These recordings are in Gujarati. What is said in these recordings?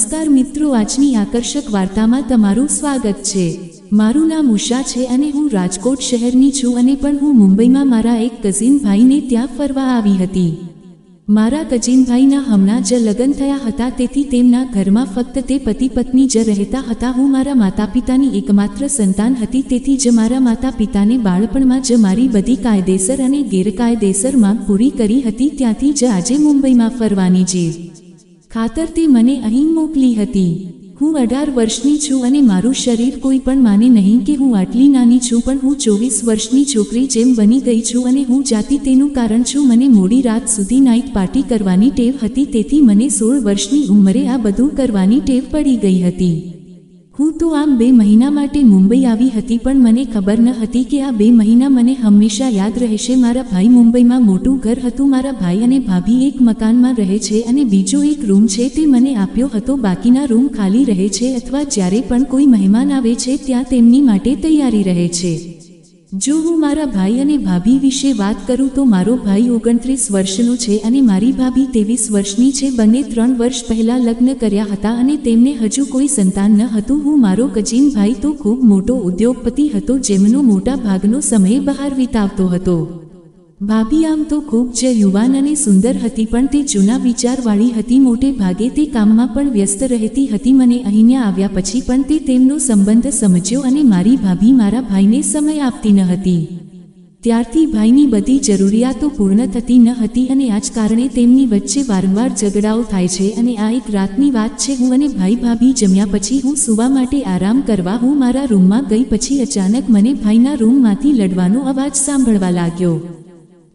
નમસ્કાર મિત્રો, આજની આકર્ષક વાર્તામાં તમારું સ્વાગત છે. મારું નામ ઉષા છે અને હું રાજકોટ શહેરની છું અને પણ હું મુંબઈમાં મારા એક કઝિન ભાઈને ત્યાં ફરવા આવી હતી. મારા કઝિનભાઈના હમણાં જ લગ્ન થયા હતા, તેથી તેમના ઘરમાં ફક્ત તે પતિ પત્ની જ રહેતા હતા. હું મારા માતા પિતાની એકમાત્ર સંતાન હતી, તેથી જ મારા માતા પિતાને બાળપણમાં જ મારી બધી કાયદેસર અને ગેરકાયદેસર માંગ પૂરી કરી હતી. ત્યાંથી જ આજે મુંબઈમાં ફરવાની જીવ ખાતર તે મને અહીં મોકલી હતી. હું અઢાર વર્ષની છું અને મારું શરીર કોઈ પણ માને નહીં કે હું આટલી નાની છું, પણ હું ચોવીસ વર્ષની છોકરી જેમ બની ગઈ છું અને હું જાતી તેનું કારણ છું. મને મોડી રાત સુધી નાઇટ પાર્ટી કરવાની ટેવ હતી, તેથી મને સોળ વર્ષની ઉંમરે આ બધું કરવાની ટેવ પડી ગઈ હતી. હું તો આમ બે મહિના માટે મુંબઈ આવી હતી પણ મને ખબર ન હતી કે આ બે મહિના મને હંમેશા યાદ રહેશે. મારા ભાઈ મુંબઈમાં મોટું ઘર હતું. મારા ભાઈ અને ભાભી એક મકાનમાં રહે છે અને બીજો એક રૂમ છે તે મને આપ્યો હતો. બાકીના રૂમ ખાલી રહે છે અથવા જ્યારે પણ કોઈ મહેમાન આવે છે ત્યાં તેમની માટે તૈયારી રહે છે. જો હું મારા ભાઈ અને ભાભી વિશે વાત કરું તો મારો ભાઈ ઓગણત્રીસ વર્ષનો છે અને મારી ભાભી ત્રેવીસ વર્ષની છે. બંને ત્રણ વર્ષ પહેલાં લગ્ન કર્યા હતા અને તેમને હજુ કોઈ સંતાન ન હતું. હું મારો કજીન ભાઈ તો ખૂબ મોટો ઉદ્યોગપતિ હતો જેમનો મોટા ભાગનો સમય બહાર વિતાવતો હતો. ભાભી આમ તો ખૂબ જ યુવાન અને સુંદર હતી પણ તે જૂના વિચારવાળી હતી. મોટે ભાગે તે કામમાં પણ વ્યસ્ત રહેતી હતી. મને અહીંયા આવ્યા પછી પણ તે તેમનો સંબંધ સમજ્યો અને મારી ભાભી મારા ભાઈને સમય આપતી ન હતી. ત્યારથી ભાઈની બધી જરૂરિયાતો પૂર્ણ થતી ન હતી અને આ જ કારણે તેમની વચ્ચે વારંવાર ઝઘડાઓ થાય છે અને આ એક રાતની વાત છે. હું અને ભાઈ ભાભી જમ્યા પછી હું સૂવા માટે આરામ કરવા હું મારા રૂમમાં ગઈ પછી અચાનક મને ભાઈના રૂમમાંથી લડવાનો અવાજ સાંભળવા લાગ્યો.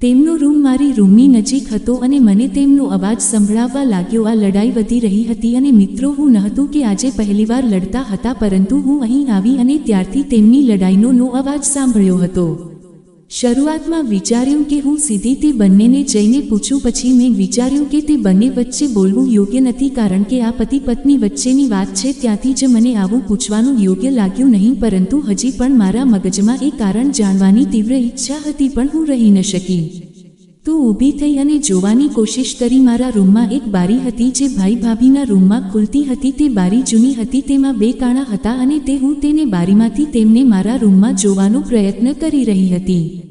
તેમનો રૂમ મારી રૂમની નજીક હતો અને મને તેમનો અવાજ સંભળાવવા લાગ્યો, આ લડાઈ વધી રહી હતી અને મિત્રો, હું નહોતું કે આજે પહેલીવાર લડતા હતા, પરંતુ હું અહીં આવી અને ત્યારથી તેમની લડાઈનો નો અવાજ સાંભળ્યો હતો. શરૂઆતમાં વિચાર્યું કે હું સીધી તે બંનેને જઈને પૂછું, પછી મેં વિચાર્યું કે તે બંને વચ્ચે બોલવું યોગ્ય નથી કારણ કે આ પતિ પત્ની વચ્ચેની વાત છે, ત્યાંથી જ મને આવું પૂછવાનું યોગ્ય લાગ્યું નહીં, પરંતુ હજી પણ મારા મગજમાં એ કારણ જાણવાની તીવ્ર ઈચ્છા હતી, પણ હું રહી ન શકી. તો ઊભી થઈ અને જોવાની કોશિશ કરી, મારા રૂમમાં એક બારી હતી જે ભાઈ ભાભીના રૂમમાં ખુલતી હતી, તે બારી જૂની હતી, તેમાં બે કાણા હતા અને તે હું તેને બારીમાંથી તેમને મારા રૂમમાં જોવાનો પ્રયત્ન કરી રહી હતી.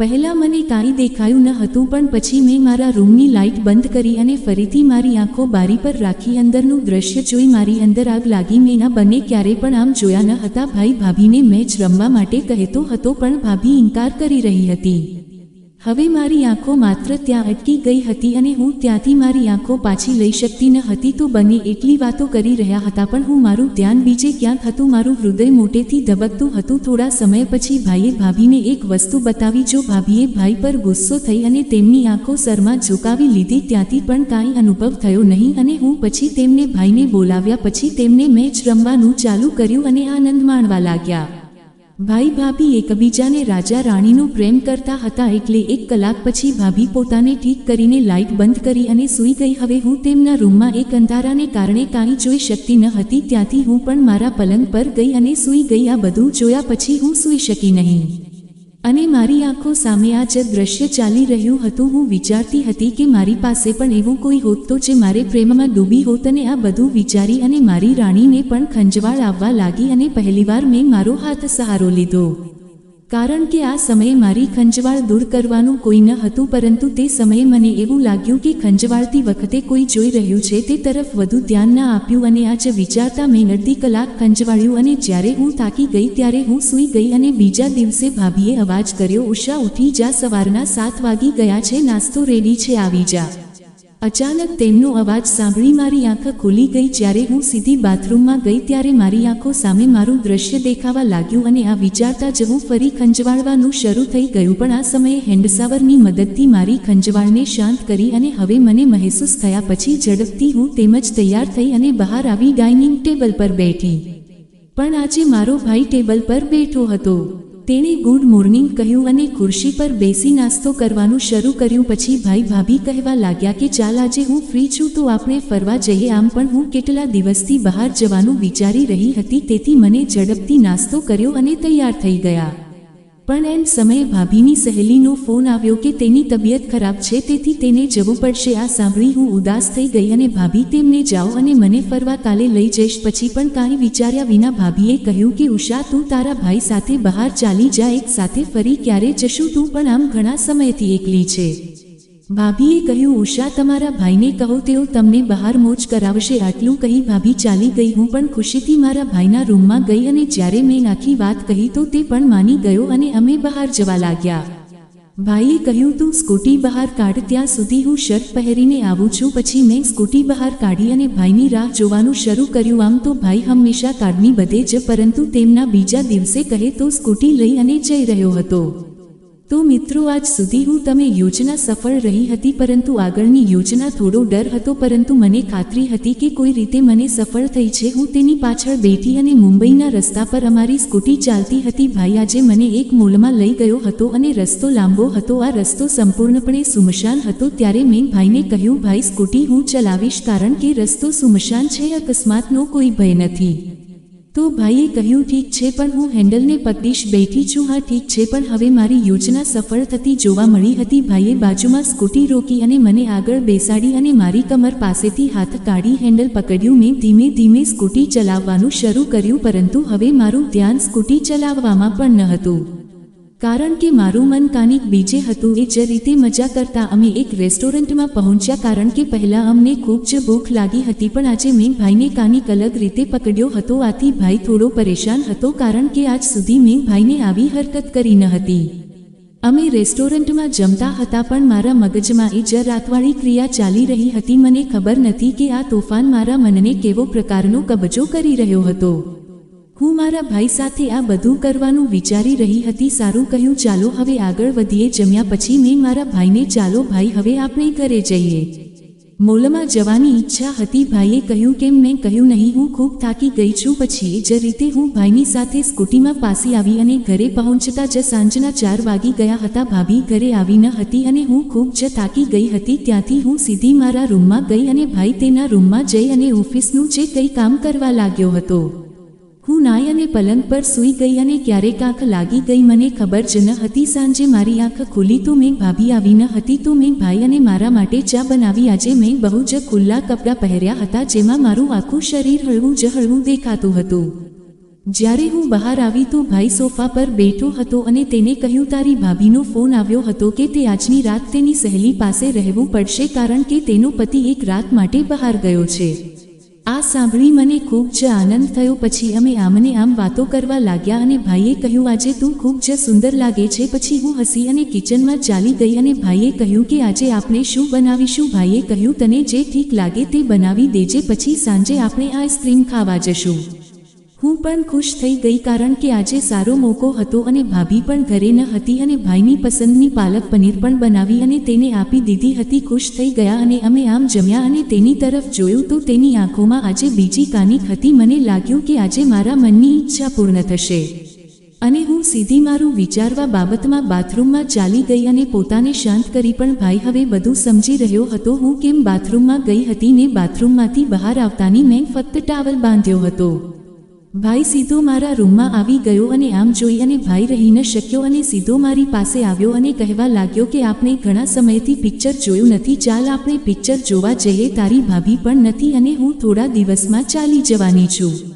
પહેલા મને કાંઈ દેખાયું ન હતું, પણ પછી મેં મારા રૂમની લાઇટ બંધ કરી અને ફરીથી મારી આંખો બારી પર રાખી અંદરનું દ્રશ્ય જોઈ મારી અંદર આગ લાગી. મેં ના બંને ક્યારે પણ આમ જોયા ન હતા. ભાઈ ભાભીને મેચ રમવા માટે કહેતો હતો, પણ ભાભી ઇનકાર કરી રહી હતી. હવે મારી આંખો માત્ર ત્યાં અટકી ગઈ હતી અને હું ત્યાંથી મારી આંખો પાછી લઈ શકતી ન હતી તો બને એટલી વાતો કરી રહ્યા હતા. પણ હું મારું ધ્યાન બીજે ક્યાંક હતું, મારું હૃદય મોટેથી ધબકતું હતું. થોડા સમય પછી ભાઈએ ભાભીને એક વસ્તુ બતાવી જો ભાભીએ ભાઈ પર ગુસ્સો થઈ અને તેમની આંખો સરમાં ઝુકાવી લીધી ત્યાંથી પણ કાંઈ અનુભવ થયો નહીં અને હું પછી તેમને ભાઈને બોલાવ્યા પછી તેમને મેચ રમવાનું ચાલુ કર્યું અને આનંદ માણવા લાગ્યા. ભાઈ ભાભી એકબીજાને રાજા રાણીનો પ્રેમ કરતા હતા એટલે એક કલાક પછી ભાભી પોતાને ઠીક કરીને લાઇટ બંધ કરી અને સૂઈ ગઈ. હવે હું તેમના રૂમમાં એક અંધારાને કારણે કાંઈ જોઈ શકતી ન હતી. ત્યાંથી હું પણ મારા પલંગ પર ગઈ અને સૂઈ ગઈ. આ બધું જોયા પછી હું સૂઈ શકી નહીં. અને મારી આંખો સામે આ જે દ્રશ્ય ચાલી રહ્યું હતું, હું વિચારતી હતી કે મારી પાસે પણ એવું કોઈ હોત તો જે મારે પ્રેમમાં ડૂબી હોત અને આ બધું વિચારી અને મારી રાણીને પણ ખંજવાળ આવવા લાગી અને પહેલીવાર મેં મારો હાથ સહારો લીધો. કારણ કે આ સમયે મારી ખંજવાળ દૂર કરવાનું કોઈ ન હતું, પરંતુ તે સમયે મને એવું લાગ્યું કે ખંજવાળતી વખતે કોઈ જોઈ રહ્યું છે તે તરફ વધુ ધ્યાન ન આપ્યું અને આ વિચારતા મેં અડધી કલાક ખંજવાળ્યું અને જ્યારે હું થાકી ગઈ ત્યારે હું સૂઈ ગઈ અને બીજા દિવસે ભાભીએ અવાજ કર્યો, ઉષા, ઉઠી જા, સવારના સાત વાગી ગયા છે, નાસ્તો રેડી છે, આવી જા. અચાનક તેમનો અવાજ સાંભળી મારી આંખ ખુલી ગઈ જ્યારે હું સીધી બાથરૂમમાં ગઈ ત્યારે મારી આંખો સામે મારું દ્રશ્ય દેખાવા લાગ્યું અને આ વિચારતા જ હું ફરી ખંજવાળવાનું શરૂ થઈ ગયું. પણ આ સમયે હેન્ડસાવરની મદદથી મારી ખંજવાળને શાંત કરી અને હવે મને મહેસૂસ થયા પછી ઝડપથી હું તેમજ તૈયાર થઈ અને બહાર આવી ડાઇનિંગ ટેબલ પર બેઠી. પણ આજે મારો ભાઈ ટેબલ પર બેઠો હતો. તેણે ગુડ મોર્નિંગ કહ્યું અને ખુરશી પર બેસી નાસ્તો કરવાનું શરૂ કર્યું પછી ભાઈ ભાભી કહેવા લાગ્યા કે ચાલ આજે હું ફ્રી છું તો આપણે ફરવા જઈએ. આમ પણ હું કેટલા દિવસથી બહાર જવાનું વિચારી રહી હતી તેથી મને ઝડપથી નાસ્તો કર્યો અને તૈયાર થઈ ગયા. પણ એમ સમયે ભાભીની સહેલીનો ફોન આવ્યો કે તેની તબિયત ખરાબ છે, તેથી તેને જવું પડશે. આ સાંભળી હું ઉદાસ થઈ ગઈ અને ભાભી તેમને જાઓ અને મને ફરવા કાલે લઈ જઈશ. પછી પણ કાંઈ વિચાર્યા વિના ભાભીએ કહ્યું કે, ઉષા, તું તારા ભાઈ સાથે બહાર ચાલી જા, એક સાથે ફરી ક્યારે જશું? તું પણ આમ ઘણા સમયથી એકલી છે. ભાભીએ કહ્યું, ઉષા, તમારા ભાઈને કહો, તેઓ તમને બહાર મોજ કરાવશે. આટલું કહી ભાભી ચાલી ગઈ. હું પણ ખુશીથી મારા ભાઈના રૂમમાં ગઈ અને જ્યારે મેં આખી વાત કહી, તો તે પણ માની ગયો અને અમે બહાર જવા લાગ્યા. ભાઈએ કહ્યું, તું સ્કૂટી બહાર કાઢ, ત્યાં સુધી હું શર્ટ પહેરીને આવું છું. પછી મેં સ્કૂટી બહાર કાઢી અને ભાઈની રાહ જોવાનું શરૂ કર્યું. આમ તો ભાઈ હંમેશા કાઢની બધે જ, પરંતુ તેમના બીજા દિવસે કહે, તો સ્કૂટી લઈ અને જઈ રહ્યો હતો. તો મિત્રો, આજ સુધી હું તમે યોજના સફળ રહી હતી, પરંતુ આગળની યોજના થોડો ડર હતો, પરંતુ મને ખાતરી હતી કે કોઈ રીતે મને સફળ થઈ છે. હું તેની પાછળ બેઠી અને મુંબઈના રસ્તા પર અમારી સ્કૂટી ચાલતી હતી. ભાઈ, આજે મને એક મોલમાં લઈ ગયો હતો અને રસ્તો લાંબો હતો. આ રસ્તો સંપૂર્ણપણે સુમશાન હતો. ત્યારે મેં ભાઈને કહ્યું, ભાઈ, સ્કૂટી હું ચલાવીશ, કારણ કે રસ્તો સુમશાન છે. અકસ્માતનો કોઈ ભય નથી. તો ભાઈએ કહ્યું, ઠીક છે, પણ હું હેન્ડલને પકડીશ, બેઠી છું. હા, ઠીક છે, પણ હવે મારી યોજના સફળ થતી જોવા મળી હતી. ભાઈએ બાજુમાં સ્કૂટી રોકી અને મને આગળ બેસાડી અને મારી કમર પાસેથી હાથ કાઢી હેન્ડલ પકડ્યું. મેં ધીમે ધીમે સ્કૂટી ચલાવવાનું શરૂ કર્યું, પરંતુ હવે મારું ધ્યાન સ્કૂટી ચલાવવામાં પણ ન હતું. કારણ કે મારું મન કાનિક બીજે હતું. એ જ રીતે મજા કરતા અમે એક રેસ્ટોરન્ટમાં પહોંચ્યા કારણ કે પહેલાં અમને ખૂબ જ ભૂખ લાગી હતી પણ આજે મેં ભાઈને કાનિક અલગ રીતે પકડ્યો હતો. આથી ભાઈ થોડો પરેશાન હતો કારણ કે આજ સુધી મેં ભાઈને આવી હરકત કરી ન હતી. અમે રેસ્ટોરન્ટમાં જમતા હતા પણ મારા મગજમાં એ જ રાતવાળી ક્રિયા ચાલી રહી હતી. મને ખબર નથી કે આ તોફાન મારા મનને કેવો પ્રકારનો કબજો કરી રહ્યો હતો. હું મારા ભાઈ સાથે આ બધું કરવાનું વિચારી રહી હતી, સારું કહ્યું, ચાલો હવે આગળ વધીએ, જમ્યા પછી મેં મારા ભાઈને, ચાલો ભાઈ, હવે આપણે ઘરે જઈએ. મોલમાં જવાની ઈચ્છા હતી, ભાઈએ કહ્યું, કેમ? મેં કહ્યું, નહીં, હું ખૂબ થાકી ગઈ છું. પછી જ રીતે હું ભાઈની સાથે સ્કૂટીમાં પાસી આવી અને ઘરે પહોંચતા જ સાંજના ચાર વાગી ગયા હતા, ભાભી ઘરે આવી ન હતી અને હું ખૂબ જ થાકી ગઈ હતી, ત્યાંથી હું સીધી મારા રૂમમાં ગઈ અને ભાઈ તેના રૂમમાં જઈ અને ઓફિસનું જે કંઈ કામ કરવા લાગ્યો હતો. હું નાઈ અને પલંગ પર સૂઈ ગઈ અને ક્યારેક આંખ લાગી ગઈ, મને ખબર જ ન હતી સાંજે મારી આંખ ખુલી તો મેં ભાભી આવી ન હતી તો મેં ભાઈ અને મારા માટે ચા બનાવી. આજે મેં બહુ જ ખુલ્લા કપડાં પહેર્યા હતા જેમાં મારું આખું શરીર હળવું જ હળવું દેખાતું હતું. જ્યારે હું બહાર આવી તો ભાઈ સોફા પર બેઠો હતો અને તેને કહ્યું, તારી ભાભીનો ફોન આવ્યો હતો કે તે આજની રાત તેની સહેલી પાસે રહેવું પડશે કારણ કે તેનો પતિ એક રાત માટે બહાર ગયો છે. આ સાંભળી મને ખૂબ જ આનંદ થયો. પછી અમે આમને આમ વાતો કરવા લાગ્યા અને ભાઈએ કહ્યું, આજે તું ખૂબ જ સુંદર લાગે છે. પછી હું હસી અને કિચનમાં ચાલી ગઈ અને ભાઈએ કહ્યું કે, આજે આપણે શું બનાવીશું? ભાઈએ કહ્યું, તને જે ઠીક લાગે તે બનાવી દેજે. પછી સાંજે આપણે આઈસ્ક્રીમ ખાવા જશું. હું પણ ખુશ થઈ ગઈ કારણ કે આજે સારો મોકો હતો અને ભાભી પણ ઘરે ન હતી અને ભાઈની પસંદની પાલક પનીર પણ બનાવી અને તેને આપી દીધી હતી. ખુશ થઈ ગયા અને અમે આમ જમ્યા અને તેની તરફ જોયું તો તેની આંખોમાં આજે બીજી કાનિક હતી. મને લાગ્યું કે આજે મારા મનની ઈચ્છા પૂર્ણ થશે અને હું સીધી મારું વિચારવા બાબતમાં બાથરૂમમાં ચાલી ગઈ અને પોતાને શાંત કરી પણ ભાઈ હવે બધું સમજી રહ્યો હતો. હું કેમ બાથરૂમમાં ગઈ હતી ને બાથરૂમમાંથી બહાર આવતાની મેં ફક્ત ટાવલ બાંધ્યો હતો. ભાઈ સીધો મારા રૂમમાં આવી ગયો અને આમ જોઈ અને ભાઈ રહી ન શક્યો અને સીધો મારી પાસે આવ્યો અને કહેવા લાગ્યો કે આપણે ઘણા સમયથી પિક્ચર જોયું નથી, ચાલ આપણે પિક્ચર જોવા જઈએ, તારી ભાભી પણ નથી અને હું થોડા દિવસમાં ચાલી જવાની છું.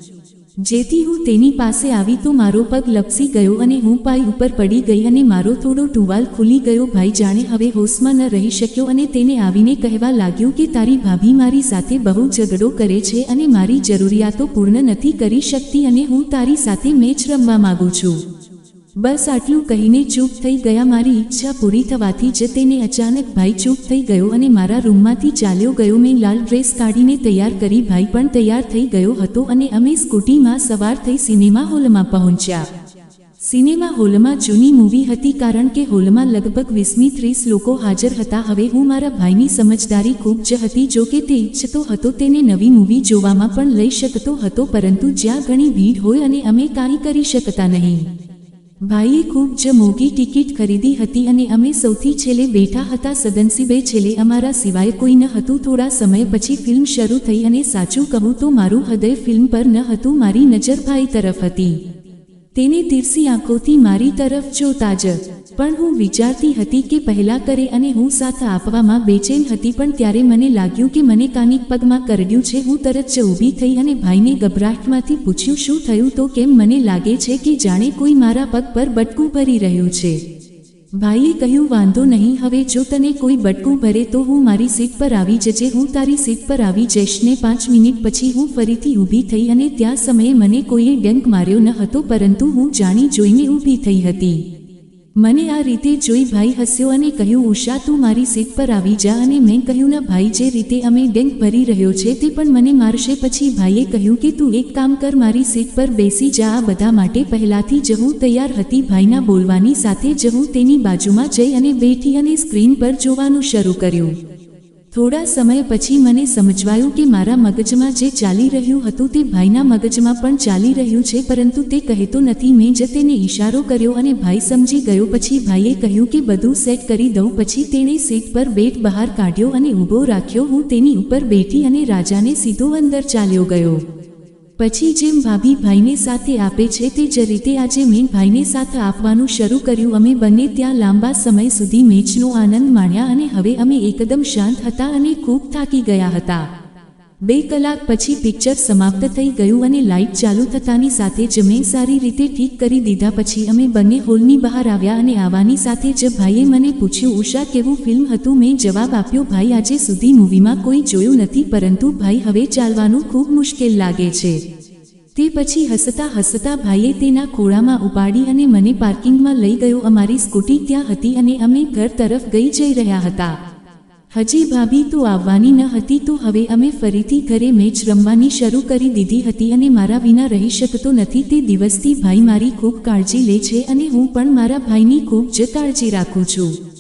જેથી હું તેની પાસે આવી તો મારો પગ લપસી ગયો અને હું પાય ઉપર પડી ગઈ અને મારો થોડો ટુવાલ ખુલી ગયો. ભાઈ જાણે હવે હોશમાં ન રહી શક્યો અને તેને આવીને કહેવા લાગ્યું કે તારી ભાભી મારી સાથે બહુ ઝઘડો કરે છે અને મારી જરૂરિયાતો પૂર્ણ નથી કરી શકતી અને હું તારી સાથે મેચ રમવા માંગુ છું. બસ આટલું કહીને ચૂપ થઈ ગયા. મારી ઈચ્છા પૂરી થવાથી જ તેને અચાનક ભાઈ ચૂપ થઈ ગયો અને મારા રૂમમાંથી ચાલ્યો ગયો. મેં લાલ ડ્રેસ કાઢીને તૈયાર કરી. ભાઈ પણ તૈયાર થઈ ગયો હતો અને અમે સ્કૂટીમાં સવાર થઈ સિનેમા હોલમાં પહોંચ્યા. સિનેમા હોલમાં જૂની મૂવી હતી કારણ કે હોલમાં લગભગ વીસમી ત્રીસ લોકો હાજર હતા. હવે હું મારા ભાઈની સમજદારી ખૂબ જ હતી. જો કે તે ઈચ્છતો હતો તેને નવી મૂવી જોવામાં પણ લઈ શકતો હતો, પરંતુ જ્યાં ઘણી ભીડ હોય અને અમે કાંઈ કરી શકતા નહીં. ભાઈએ ખૂબ જ મોંઘી ટિકિટ ખરીદી હતી અને અમે સૌથી છેલ્લે બેઠા હતા સદનસીબે છેલ્લે અમારા સિવાય કોઈ ન હતું. થોડા સમય પછી ફિલ્મ શરૂ થઈ અને સાચું કહું તો મારું હૃદય ફિલ્મ પર ન હતું, મારી નજર ભાઈ તરફ હતી. તેને તીરસી આંખોથી મારી તરફ જોતા જ પણ હું વિચારતી હતી કે પહેલા કરે અને હું સાથ આપવામાં બેચેન હતી પણ ત્યારે મને લાગ્યું કે મને કાનિક પગમાં કરડ્યું છે. હું તરત જ ઊભી થઈ અને ભાઈને ગભરાટમાંથી પૂછ્યું, શું થયું તો કેમ મને લાગે છે કે જાણે કોઈ મારા પગ પર બટકું ભરી રહ્યું છે? ભાઈએ કહ્યું, વાંધો નહીં, હવે જો તને કોઈ બટકું ભરે તો હું મારી સીટ પર આવી જજે. હું તારી સીટ પર આવી જઈશ ને પાંચ મિનિટ પછી હું ફરીથી ઊભી થઈ અને ત્યાં સમયે મને કોઈએ ડંક માર્યો ન હતો, પરંતુ હું જાણી જોઈને ઊભી થઈ હતી. મને આ રીતે જોઈ ભાઈ હસ્યો અને કહ્યું, ઉષા, તું મારી સીટ પર આવી જા. અને મેં કહ્યું, ના ભાઈ, જે રીતે અમે ડેંક ભરી રહ્યો છે તે પણ મને મારશે. પછી ભાઈએ કહ્યું કે, તું એક કામ કર, મારી સીટ પર બેસી જા. આ બધા માટે પહેલાથી જ હું તૈયાર હતી ભાઈના બોલવાની સાથે જ હું તેની બાજુમાં જઈ અને બેઠી અને સ્ક્રીન પર જોવાનું શરૂ કર્યું. થોડા સમય પછી મને સમજવાયું કે મારા મગજમાં જે ચાલી રહ્યું હતું તે ભાઈના મગજમાં પણ ચાલી રહ્યું છે, પરંતુ તે કહેતો નથી. મેં જ તેને ઈશારો કર્યો અને ભાઈ સમજી ગયો. પછી ભાઈએ કહ્યું કે બધું સેટ કરી દઉં. પછી તેણે સીટ પર બેટ બહાર કાઢ્યો અને ઊભો રાખ્યો. હું તેની ઉપર બેઠી અને રાજાને સીધો અંદર ચાલ્યો ગયો. પછી જેમ ભાભી ભાઈને સાથે આપે છે તે જ રીતે આજે મેં ભાઈને સાથ આપવાનું શરૂ કર્યું. અમે બંને ત્યાં લાંબા સમય સુધી મેચનો આનંદ માણ્યા અને હવે અમે એકદમ શાંત હતા અને ખૂબ થાકી ગયા હતા. બે કલાક પછી પિક્ચર સમાપ્ત થઈ ગયું અને લાઇટ ચાલુ થતાની સાથે જ મેં સારી રીતે ઠીક કરી દીધા પછી અમે બંને હોલની બહાર આવ્યા અને આવવાની સાથે જ ભાઈએ મને પૂછ્યું, ઉષા, કેવું ફિલ્મ હતું? મેં જવાબ આપ્યો, ભાઈ, આજે સુધી મૂવીમાં કોઈ જોયું નથી, પરંતુ ભાઈ, હવે ચાલવાનું ખૂબ મુશ્કેલ લાગે છે. તે પછી હસતા હસતા ભાઈએ તેના ખોળામાં ઉપાડી અને મને પાર્કિંગમાં લઈ ગયો. અમારી સ્કૂટી ત્યાં હતી અને અમે ઘર તરફ ગઈ જઈ રહ્યા હતા. હજી ભાભી તું આવવાની ન હતી તો હવે અમે ફરીથી ઘરે મેચ રમવાની શરૂ કરી દીધી હતી અને મારા વિના રહી શકતો નથી તે દિવસથી ભાઈ મારી ખૂબ કાળજી લે છે અને હું પણ મારા ભાઈની ખૂબ જ કાળજી રાખું છું.